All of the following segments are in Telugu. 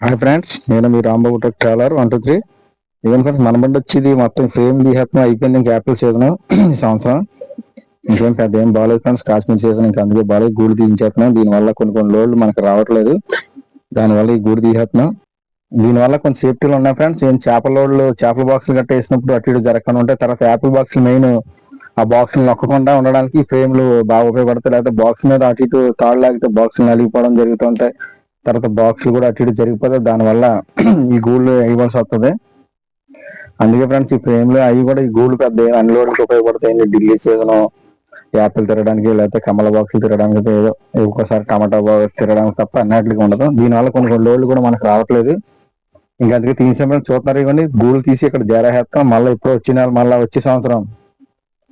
హాయ్ ఫ్రెండ్స్ నేను మీ Rambabu tech traveller one two three ఇవన్నీ ఫ్రెండ్స్ మన బండి వచ్చింది మొత్తం ఫ్రేమ్ తీసేస్తాం అయిపోయింది ఇంకా యాపిల్ సీజన్ ఈ సంవత్సరం ఇంకేం పెద్ద ఏం బాగాలేదు ఫ్రెండ్స్ కాశ్మీర్ సీజన్ ఇంకా అందుకే బాగాలేదు గూడు తీయించేస్తున్నాం. దీనివల్ల కొన్ని కొన్ని లోడ్లు మనకు రావట్లేదు. దానివల్ల ఈ గూడు తీసేస్తున్నాం. దీనివల్ల కొంచెం సేఫ్టీలు ఉన్నాయి ఫ్రెండ్స్ ఏం చేపల లోడ్లు చేపల బాక్సులు గట్ట వేసినప్పుడు అటు ఇటు జరగకుండా ఉంటాయి తర్వాత యాపిల్ బాక్స్ మెయిన్ ఆ బాక్స్ నొక్కకుండా ఉండడానికి ఫ్రేమ్లు బాగా ఉపయోగపడతాయి. లేకపోతే బాక్స్ మీద అటు ఇటు కాళ్ళు లాగితే బాక్స్ నలిగిపోవడం జరుగుతుంటాయి తర్వాత బాక్స్ కూడా అటు ఇటు జరిగిపోతే దానివల్ల ఈ గూళ్ళు వేయవలసి వస్తుంది. అందుకే ఫ్రెండ్స్ ఈ ఫ్రేమ్లు అవి కూడా ఈ గూళ్ళు పెద్ద అన్లోడింగ్కి ఉపయోగపడతాయి. ఢిల్లీ సీజన్ యాపిల్ తిరగడానికి లేకపోతే కమల బాక్సులు తిరగడానికి ఏదో ఒక్కోసారి టమాటా బాక్స్ తిరగడానికి తప్ప అన్నట్లుగా ఉండదు. దీనివల్ల కొన్ని కొన్ని లోడ్లు కూడా మనకు రావట్లేదు. ఇంకా అందుకే తీసేమని చూస్తున్నారు ఇవ్వండి. గూళ్ళు తీసి ఇక్కడ జరహేస్తాం మళ్ళీ ఇప్పుడు వచ్చిన మళ్ళీ వచ్చే సంవత్సరం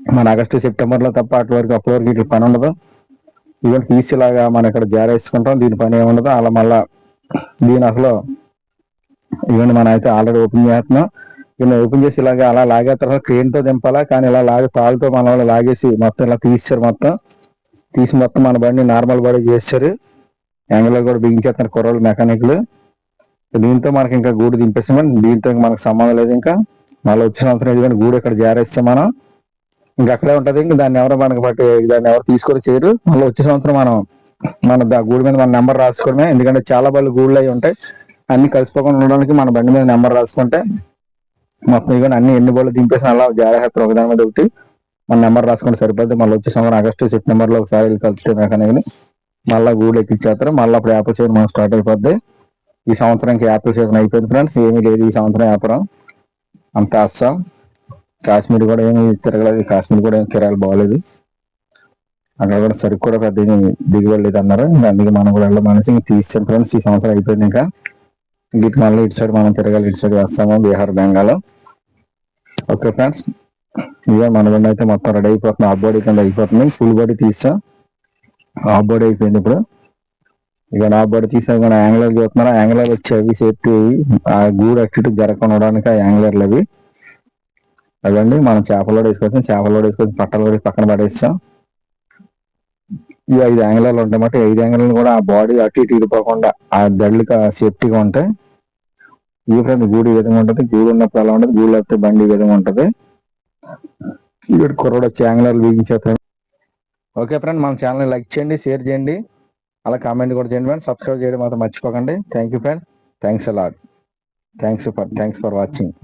మన ఆగస్టు సెప్టెంబర్లో తప్ప అటు వరకు అప్పటి వరకు ఇట్లా పని ఉండదు. ఇవన్నీ తీసేలాగా మనం ఇక్కడ జారేసుకుంటాం దీని పని ఏముండదు. అలా మళ్ళా దీని అసలు ఇవన్నీ మనం అయితే ఆల్రెడీ ఓపెన్ చేస్తున్నాం. ఇవన్నీ ఓపెన్ చేసి ఇలాగా అలా లాగే తర్వాత క్రేన్తో దింపాలా? కానీ ఇలా లాగే తాళ్ళతో మన వాళ్ళు లాగేసి మొత్తం ఇలా తీసారు మొత్తం. తీసి మొత్తం మన బండి నార్మల్ బాడీ చేస్తారు యాంగిల్ కూడా బిగించేస్తున్నారు కుర్రోళ్ళు మెకానిక్లు దీంతో మనకి ఇంకా గూడు దింపేస్తాం దీంతో మనకు సంబంధం లేదు ఇంకా. మళ్ళీ వచ్చే సంవత్సరం ఎందుకంటే గూడు ఇక్కడ జారేస్తాం మనం. ఇంకా అక్కడే ఉంటది. ఇంకా దాన్ని ఎవరు మనకి పట్టి దాన్ని ఎవరు తీసుకొని చేయరు. మళ్ళీ వచ్చే సంవత్సరం మనం మన దా- గూడు మీద మన నెంబర్ రాసుకోవడమే. ఎందుకంటే చాలా బళ్ళు గూళ్ళు అయి ఉంటాయి. అన్ని కలిసిపోకుండా ఉండడానికి మన బండి మీద నెంబర్ రాసుకుంటే మొత్తం ఇక అన్ని ఎన్ని బళ్ళు దింపేసిన అలా జాగ్రత్త ఒకదాని మీద ఒకటి మన నెంబర్ రాసుకుంటే సరిపోద్ది. మళ్ళీ వచ్చే సంవత్సరం ఆగస్టు సెప్టెంబర్లో ఒకసారి వెళ్ళి కలిపితే కానీ మళ్ళీ గూడు ఎక్కించేస్తారు మళ్ళీ అప్పుడు యాపిల్ సీజన్ మనం స్టార్ట్ అయిపోద్ది. ఈ సంవత్సరానికి యాపిల్ సీజన్ అయిపోయింది ఫ్రెండ్స్. ఏమీ లేదు. ఈ సంవత్సరం వ్యాపారం అంత అస్సాం కాశ్మీర్ కూడా ఏమి తిరగలేదు. కాశ్మీర్ కూడా ఏం కిరాలు బాగలేదు. అక్కడ కూడా సరుకు కూడా పెద్ద ఏమీ అన్నారు అందుకే మనం కూడా వెళ్ళమనేసి ఇంక తీసాం ఫ్రెండ్స్. ఈ సంవత్సరం అయిపోయింది ఇంకా. ఇంక మళ్ళీ ఇటు సైడ్ మనం తిరగాలి. ఇటు సైడ్ వస్తాము బీహార్ బెంగాల్. Okay friends. ఇక మన బండి అయితే మొత్తం రెడీ అయిపోతుంది. ఆఫ్ బాడీ కింద అయిపోతుంది. ఫుల్ బాడీ తీసాం. ఆఫ్ బాడీ అయిపోయింది ఇప్పుడు. ఇక నా బాడీ తీసాం. కూడా యాంగులర్ చూస్తున్నారు? యాంగులర్ అవి సేఫ్టీ ఆ గూడు అట్టు జరగకుండా ఉండడానికి ఆ యాంగులర్లు అవి. అదండి మనం చేపలు కూడా వేసుకొచ్చాం చేపలు కూడా వేసుకొచ్చి పట్టలు కూడా పక్కన పడేస్తాం. ఈ ఐదు యాంగిల్లో ఉంటాయి మాట ఐదు యాంగిల్ కూడా ఆ బాడీ అటు ఇటు ఇరిపోకుండా ఆ దళ్ళకి సేఫ్టీగా ఉంటాయి. ఈ ఫ్రెండ్ గూడు ఈ విధంగా ఉంటుంది. గూడు ఉన్నప్పుడు అలా ఉంటుంది. గూడు లేకపోతే బండి ఈ విధంగా ఉంటుంది. ఇక్కడ కుర్రోడు వచ్చి యాంగిలాలు బిగించేస్తాం ఓకే ఫ్రెండ్ మన ఛానల్ లైక్ చేయండి షేర్ చేయండి. అలా కామెంట్ కూడా చేయండి ఫ్రెండ్. సబ్స్క్రైబ్ చేయడం మాత్రం మర్చిపోకండి. థ్యాంక్ యూ ఫ్రెండ్ థ్యాంక్స్ అలాడ్ thanks for thanks for watching